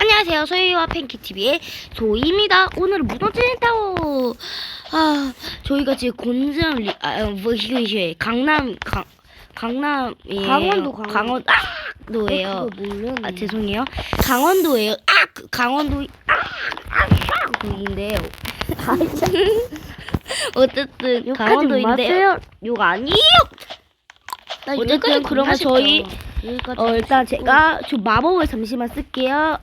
안녕하세요. 소희와 팬키TV의 소희입니다. 오늘은 무너지는 타워. 아, 저희가 지금 곤장, 리, 아, 뭐, 이거, 이거, 강남, 강, 강남이에요. 강원도, 강원도. 강원, 아! 도예요. 그거 모르네. 아, 죄송해요. 강원도예요. 아! 그 강원도, 아! 아! 아! 거기인데요. 어쨌든. 마세요. 욕 아니에요! 나 어쨌든 그러면. 저희, 어, 일단 제가 저 마법을 잠시만 쓸게요.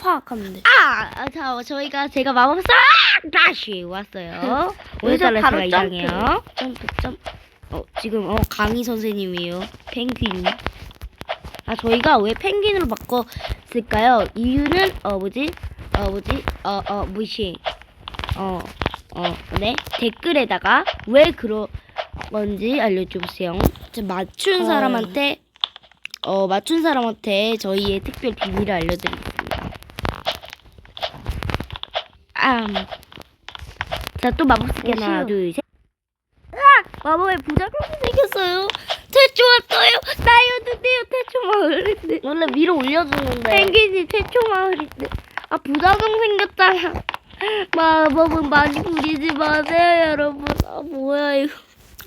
팍 하면 돼. 아, 아, 자, 저희가 제가 마법 싹 다시 왔어요. 오늘따라 바로 제가 점프. 이상해요. 점프 점프. 어, 지금 어 강희 선생님이에요. 펭귄. 아, 저희가 왜 펭귄으로 바꿨을까요? 이유는 어 뭐지? 어 뭐지? 어어 뭐시? 어. 어, 네. 댓글에다가 왜 그런 건지 알려주세요. 저 맞춘 어. 사람한테 어 맞춘 사람한테 저희의 특별 비밀을 알려드리겠습니다. 아, 자또 마법 쓸게 하나 어, 둘 셋. 으악! 마법의 부작용이 생겼어요. 태초 왔어요. 나였는데요. 태초 마을인데. 원래 위로 올려주는데. 펭귄이 태초 마을인데. 아 부작용 생겼잖아. 마법은 많이 부리지 마세요, 여러분. 아 뭐야 이거.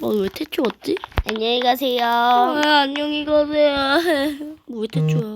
어 왜 태초 왔지? 안녕히 가세요. 아, 안녕히 가세요. 왜 태초야?